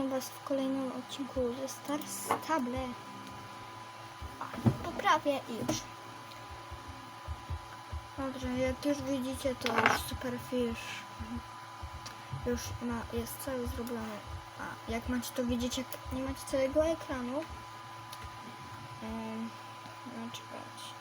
witam Was w kolejnym odcinku ze Star Stable. Prawie już. Dobrze, jak już widzicie, to już Superfish już ma, jest cały zrobiony. A jak macie to widzieć, jak nie macie całego ekranu. Um, no czekać.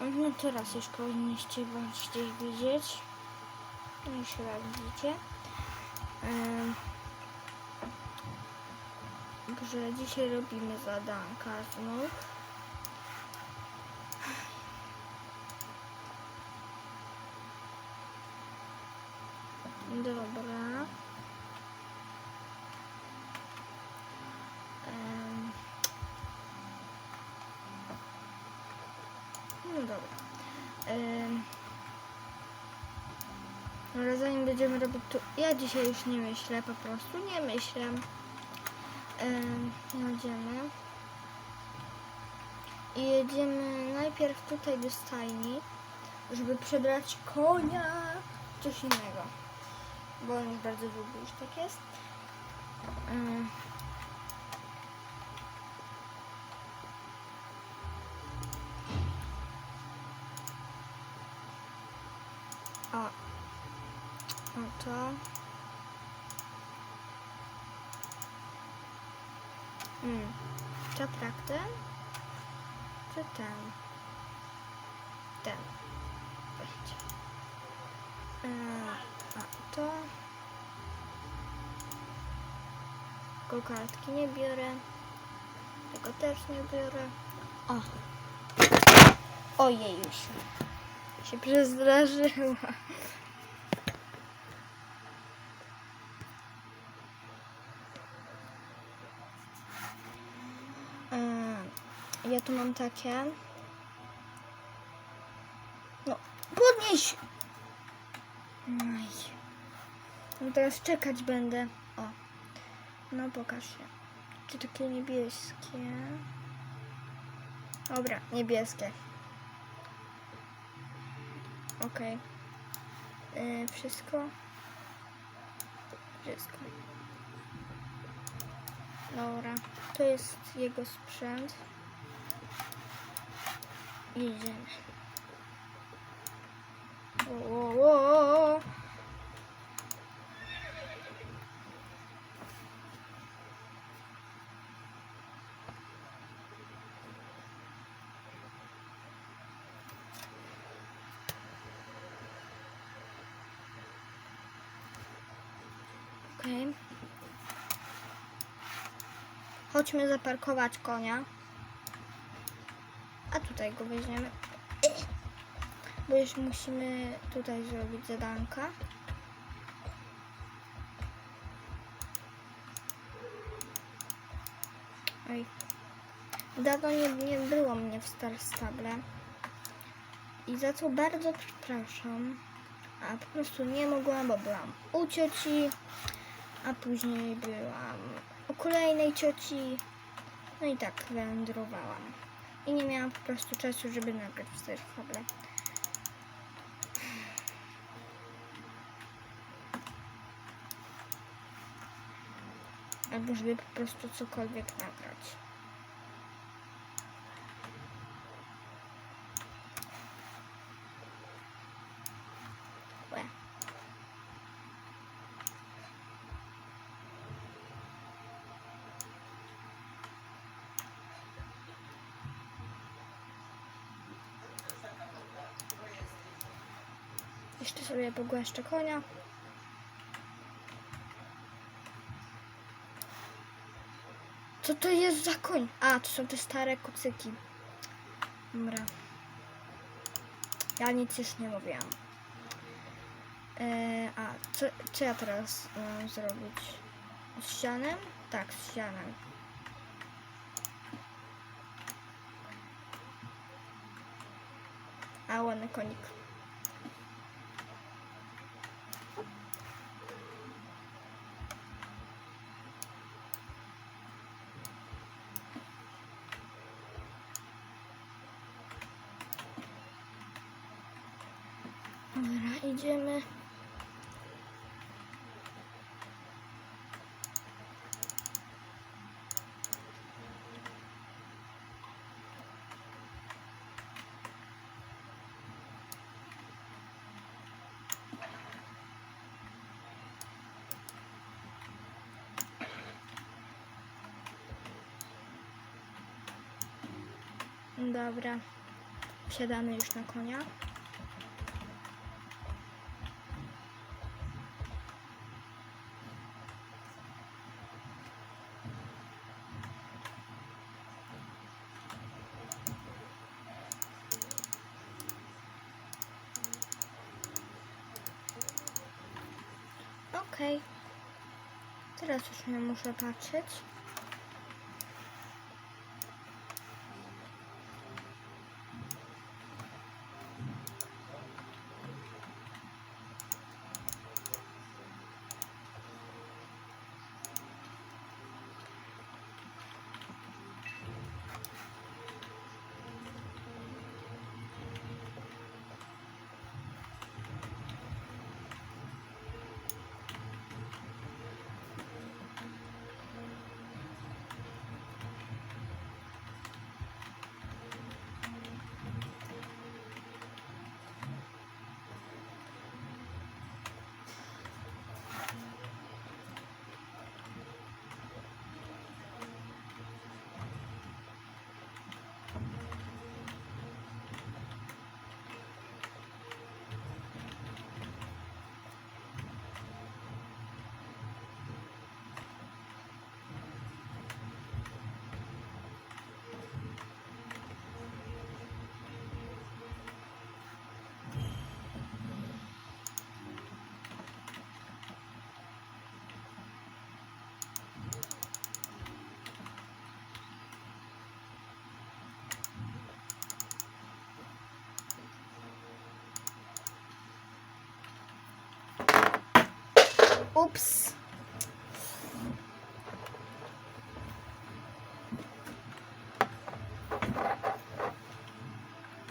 No teraz już powinniście bądź gdzieś widzieć. Już chyba widzicie. Także dzisiaj robimy zadanka znów. Dobra. No dobra. Em, Ale zanim będziemy robić tu... Ja dzisiaj już nie myślę, po prostu nie myślę. Em, Jedziemy. I jedziemy najpierw tutaj do stajni, żeby przebrać konia. Coś innego. Bo on już bardzo długo już tak jest. Oto. Hmm. Czy ten? Czy ten? Ten. Będzie. Eee, a to. Kokardki nie biorę. Tego też nie biorę. O. Ojej już. Się przestraszyła. Ja tu mam takie. No, podnieś! No teraz czekać będę. O. No pokaż się. Czy takie niebieskie? Dobra, niebieskie. Okej. Yy, wszystko? Wszystko. Dobra. To jest jego sprzęt. Jedziemy. O. Chodźmy zaparkować konia. Tutaj go weźmiemy. Bo już musimy tutaj zrobić zadanka. Oj. Dawno nie, nie było mnie w Star Stable. I za co bardzo przepraszam. A po prostu nie mogłam, bo byłam u cioci, a później byłam u kolejnej cioci. No i tak wędrowałam. I nie miałam po prostu czasu, żeby nagrać Star Stable. Albo żeby po prostu cokolwiek nagrać. Łe. Jeszcze sobie pogłaszczę konia. Co to jest za koń? A, to są te stare kucyki. Dobra. Ja nic już nie mówiłam. E, a, co, co ja teraz mam zrobić? Z ścianem? Tak, z ścianem. A, ładny konik. Dobra, idziemy. Dobra, wsiadamy już na konia. Okej. Teraz już nie muszę patrzeć. Ups.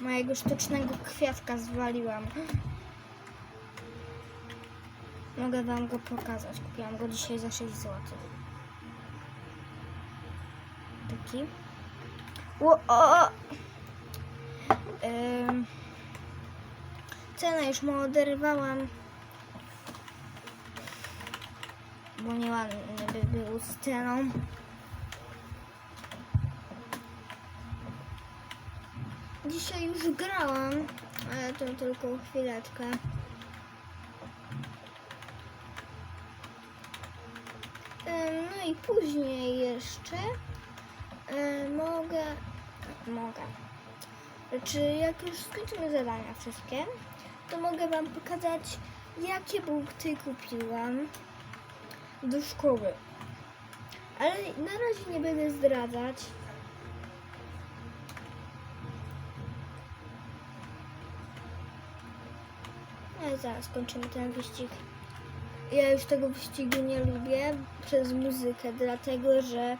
Mojego sztucznego kwiatka zwaliłam. Mogę wam go pokazać. Kupiłam go dzisiaj za 6 zł. Taki. Ło, o! Ym, cenę już mu oderwałam. Bo nieładny by był z ceną. Dzisiaj już grałam, ale to tylko chwileczkę. No i później jeszcze mogę, mogę. Czy jak już skończymy zadania wszystkie, to mogę Wam pokazać, jakie punkty kupiłam do szkoły. Ale na razie nie będę zdradzać. Ale zaraz kończymy ten wyścig. Ja już tego wyścigu nie lubię przez muzykę, dlatego że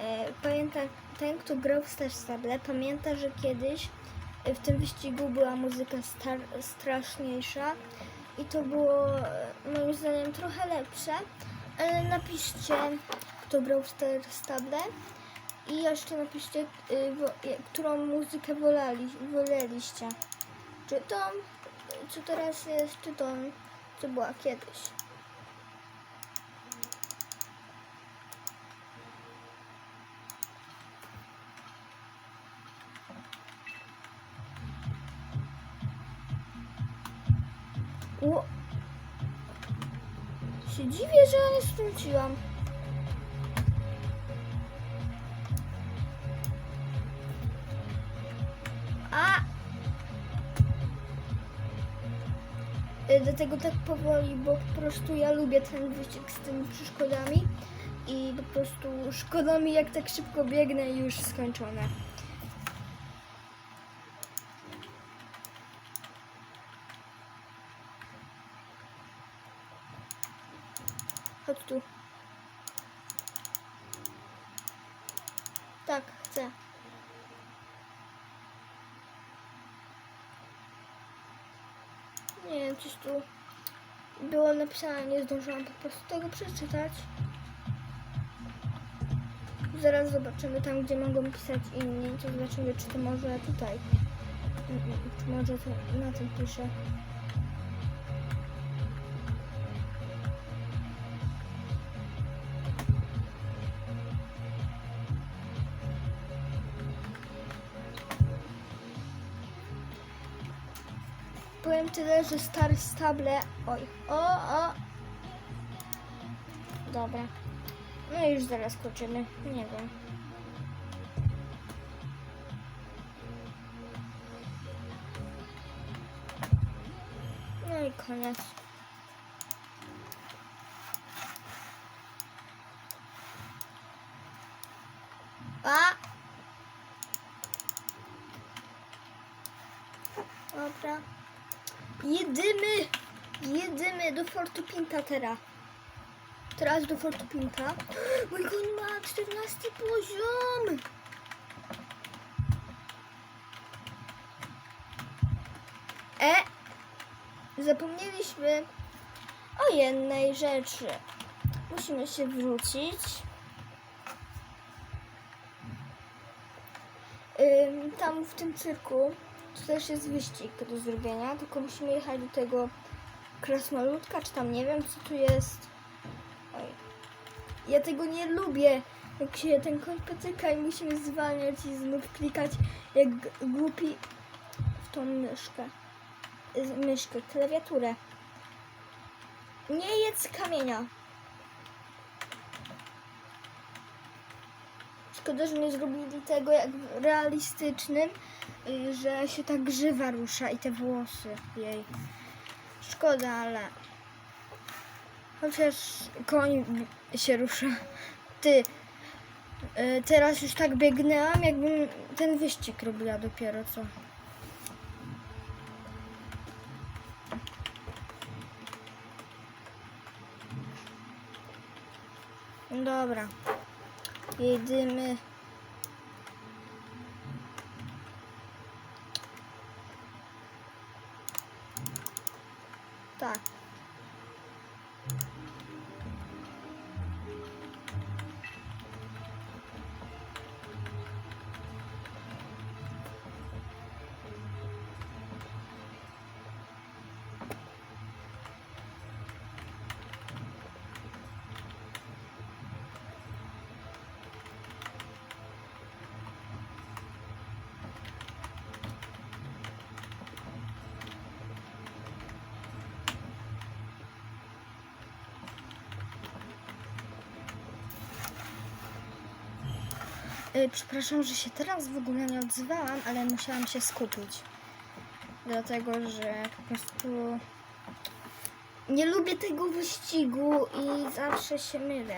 e, pamięta, ten, kto grał w Star Stable, pamięta, że kiedyś e, w tym wyścigu była muzyka star, straszniejsza i to było e, moim zdaniem trochę lepsze, ale napiszcie, kto grał w Star Stable i jeszcze napiszcie, wo, y, którą muzykę wolali, woleliście. Czy tą, co teraz jest, czy tą, co była kiedyś. Skróciłam. A! Y, Dlatego tak powoli, bo po prostu ja lubię ten wyścig z tymi przeszkodami i po prostu szkoda mi jak tak szybko biegnę już skończone. Chodź tu. Tak, chcę. Nie wiem, coś tu było napisane, nie zdążyłam po prostu tego przeczytać. Zaraz zobaczymy tam, gdzie mogą pisać inni, to zobaczymy, czy to może tutaj. Czy może na tym pisze. Powiem tyle, że stary stable. Oj, o, o. Dobra. No już zaraz kończymy. Nie wiem. No i koniec. A! Dobra. Jedymy! Jedymy do Fortu Pinta teraz. Teraz do Fortu Pinta. Mój koń ma 14 poziom! E! Zapomnieliśmy o jednej rzeczy. Musimy się wrócić. Ym, tam w tym cyrku to też jest wyścig do zrobienia, tylko musimy jechać do tego krasnoludka, czy tam nie wiem co tu jest. Oj. Ja tego nie lubię, jak się ten koń potyka i musimy zwalniać i znów klikać jak głupi w tą myszkę. Myszkę, klawiaturę. Nie jedz kamienia. Szkoda, że nie zrobili tego jak w realistycznym, że się ta grzywa rusza i te włosy jej. Szkoda, ale chociaż koń się rusza. Ty, y, teraz już tak biegnęłam, jakbym ten wyścig robiła dopiero co. Dobra. Jedymy. Przepraszam, że się teraz w ogóle nie odzywałam, ale musiałam się skupić. Dlatego, że po prostu nie lubię tego wyścigu i zawsze się mylę.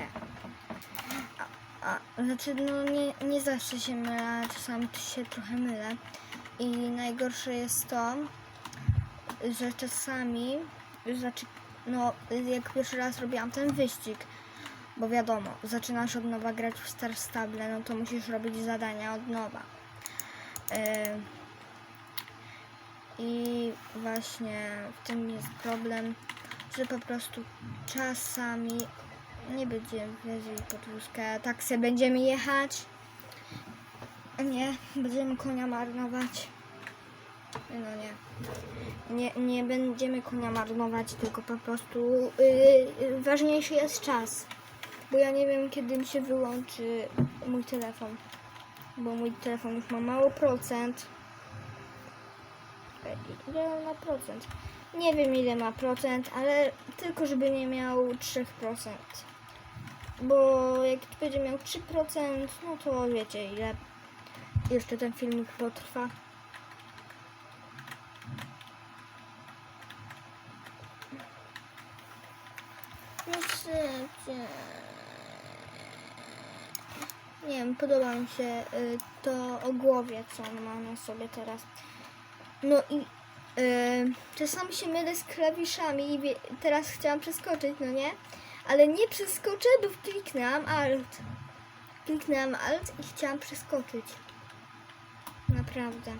A, a, znaczy, no nie, nie zawsze się mylę, czasami się trochę mylę. I najgorsze jest to, że czasami, znaczy, no jak pierwszy raz robiłam ten wyścig, bo wiadomo, zaczynasz od nowa grać w Star Stable, no to musisz robić zadania od nowa. Yy, I właśnie w tym jest problem, że po prostu czasami nie będziemy wieźli pod wózkę, tak se będziemy jechać. Nie, będziemy konia marnować. No nie. Nie, nie będziemy konia marnować, tylko po prostu yy, ważniejszy jest czas. Bo ja nie wiem, kiedy mi się wyłączy mój telefon. Bo mój telefon już ma mało procent. Ile on ma procent? Nie wiem ile ma procent, ale tylko żeby nie miał 3%. Bo jak będzie miał 3%, no to wiecie ile jeszcze ten filmik potrwa. Niestety. Nie wiem, podoba mi się y, to ogłowie, co on ma na sobie teraz. No i y, czasami się mylę z klawiszami i teraz chciałam przeskoczyć, no nie? Ale nie przeskoczę, bo kliknęłam Alt. Kliknęłam Alt i chciałam przeskoczyć. Naprawdę.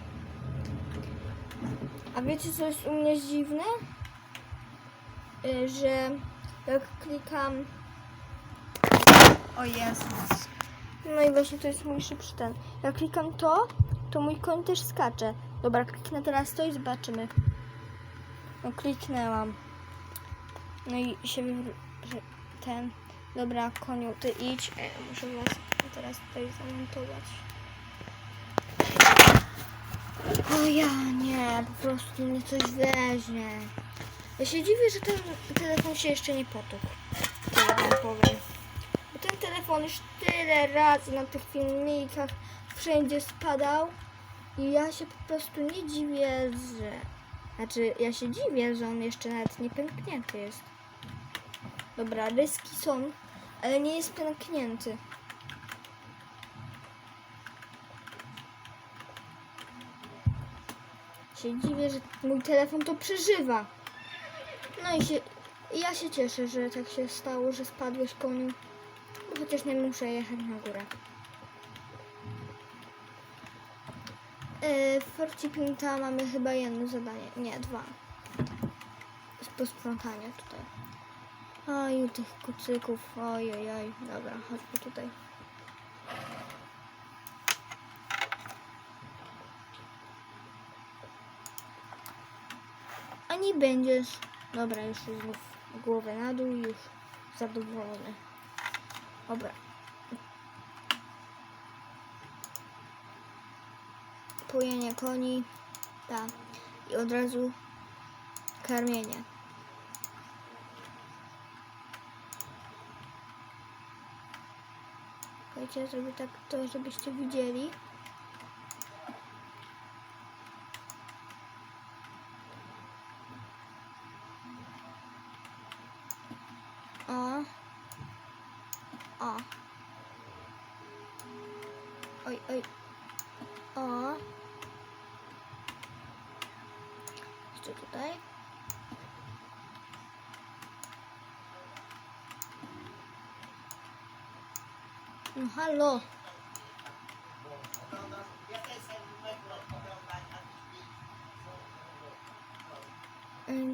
A wiecie, co jest u mnie dziwne? y, że jak klikam... O Jezus. No i właśnie to jest mój szybszy ten. Jak klikam to, to mój koń też skacze. Dobra, kliknę teraz to i zobaczymy. No kliknęłam. No i się ten. Dobra, koniu, ty idź. E, muszę was teraz tutaj zamontować. O ja nie, po prostu mnie coś weźmie. Ja się dziwię, że ten telefon się jeszcze nie potukł. Tyle wam powiem. Telefon już tyle razy na tych filmikach wszędzie spadał. I ja się po prostu nie dziwię, że... Znaczy, ja się dziwię, że on jeszcze nawet nie pęknięty jest. Dobra, ryski są, ale nie jest pęknięty. Się dziwię, że mój telefon to przeżywa. No i się, ja się cieszę, że tak się stało, że spadłeś koniu. Chociaż nie muszę jechać na górę. Yy, w Forci Pinta mamy chyba jedno zadanie. Nie, dwa. Z tutaj. Oj, tych kucyków. Oj, oj, oj. Dobra, chodźmy tutaj. A nie będziesz. Dobra, już znów głowę na dół już zadowolony. Dobra. Pojenie koni. Tak. I od razu karmienie. Słuchajcie, zrobię tak to, żebyście widzieli. O. O. Oj, oj. O. Jeszcze tutaj. No halo.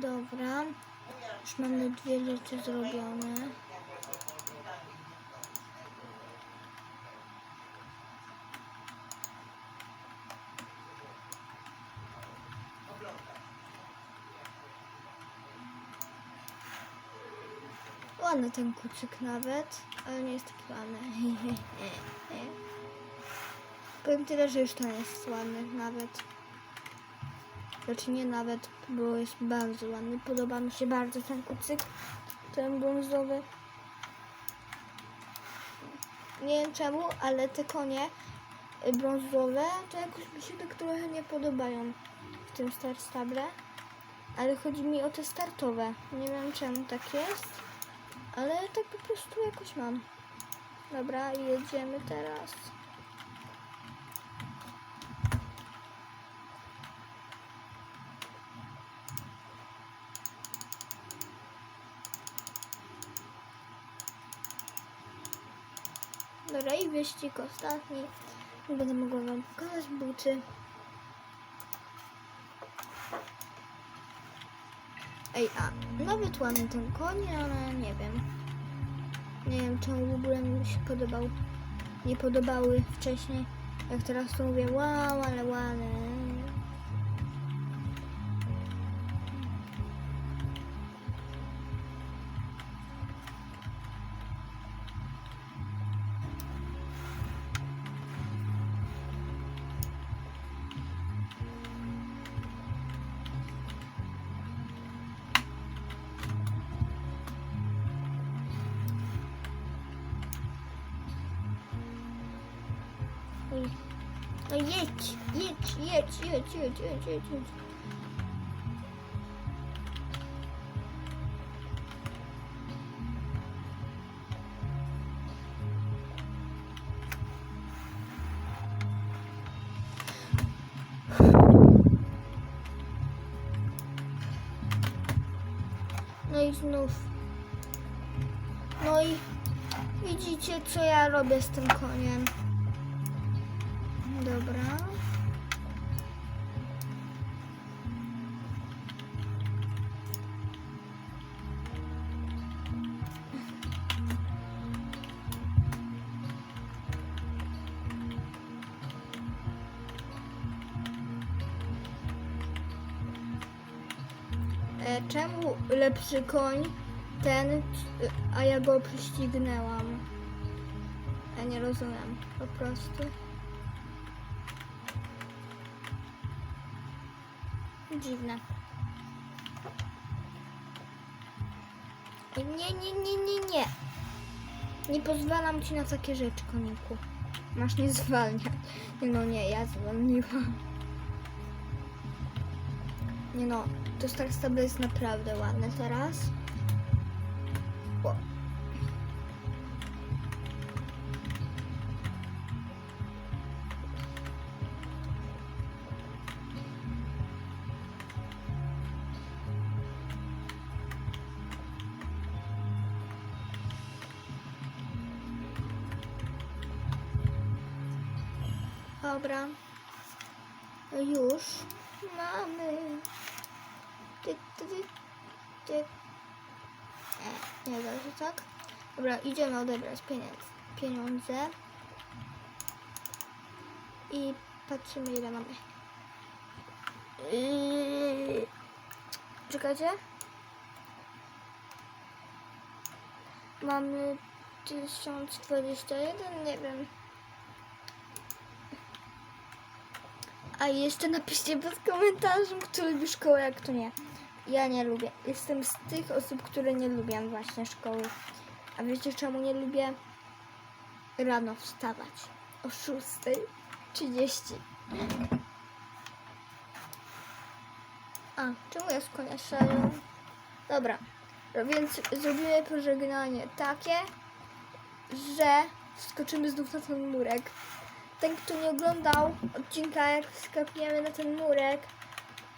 Dobra. Już mamy dwie rzeczy zrobione. Ładny ten kucyk nawet, ale nie jest taki ładny. Powiem tyle, że już ten jest ładny nawet. Znaczy nie nawet, bo jest bardzo ładny. Podoba mi się bardzo ten kucyk, ten brązowy. Nie wiem czemu, ale te konie brązowe to jakoś mi się tak trochę nie podobają w tym Star Stable. Ale chodzi mi o te startowe. Nie wiem czemu tak jest, ale tak po prostu jakoś mam. Dobra, jedziemy teraz. Dobra, i wyścig ostatni. Nie będę mogła wam pokazać buty. Ej, a nawet ładny ten koń, ale nie wiem. Nie wiem, czemu w ogóle mi się podobał. Nie podobały wcześniej. Jak teraz to mówię, wow, ale ładny. No i znów. No i widzicie, co ja robię z tym koniem. Dobra. Lepszy koń ten, a ja go prześcignęłam? Ja nie rozumiem, po prostu. Dziwne. Nie, nie, nie, nie, nie. Nie pozwalam ci na takie rzeczy, koniku. Masz nie zwalniać. No, nie, ja zwolniłam. Nie no, to Star Stable jest naprawdę ładne teraz. O. Dobra. Już mamy. Ty, ty, ty, ty. E, nie da się tak. Dobra, idziemy odebrać pieniądze. I patrzymy ile mamy. Yy... Czekajcie. Mamy 1021, nie wiem. A jeszcze napiszcie pod komentarzem, kto lubi szkołę, a kto nie. Ja nie lubię. Jestem z tych osób, które nie lubią właśnie szkoły. A wiecie czemu nie lubię? Rano wstawać o 6.30. A, czemu ja szalę? Dobra, no więc zrobimy pożegnanie takie, że skoczymy znów na ten murek. Ten, kto nie oglądał odcinka, jak skakujemy na ten murek,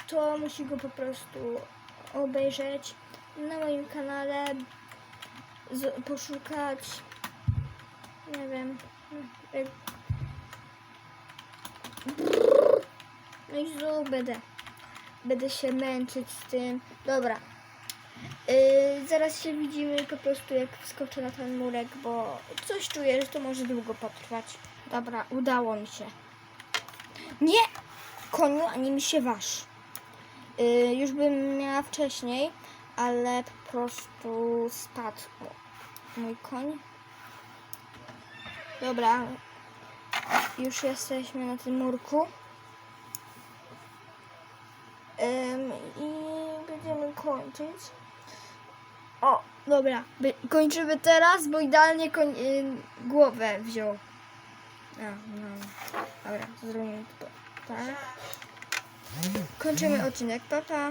to musi go po prostu obejrzeć na moim kanale, poszukać, nie wiem, jak... no i znowu będę, będę się męczyć z tym. Dobra, yy, zaraz się widzimy po prostu jak wskoczę na ten murek, bo coś czuję, że to może długo potrwać. Dobra, udało mi się. Nie! Koniu, ani mi się waż. Yy, już bym miała wcześniej, ale po prostu spadł mój koń. Dobra, już jesteśmy na tym murku. I będziemy kończyć. O, dobra, by, kończymy teraz, bo idealnie koń, y, głowę wziął. A, no. Dobra, zrobimy to tak. Kończymy odcinek. Pa, pa.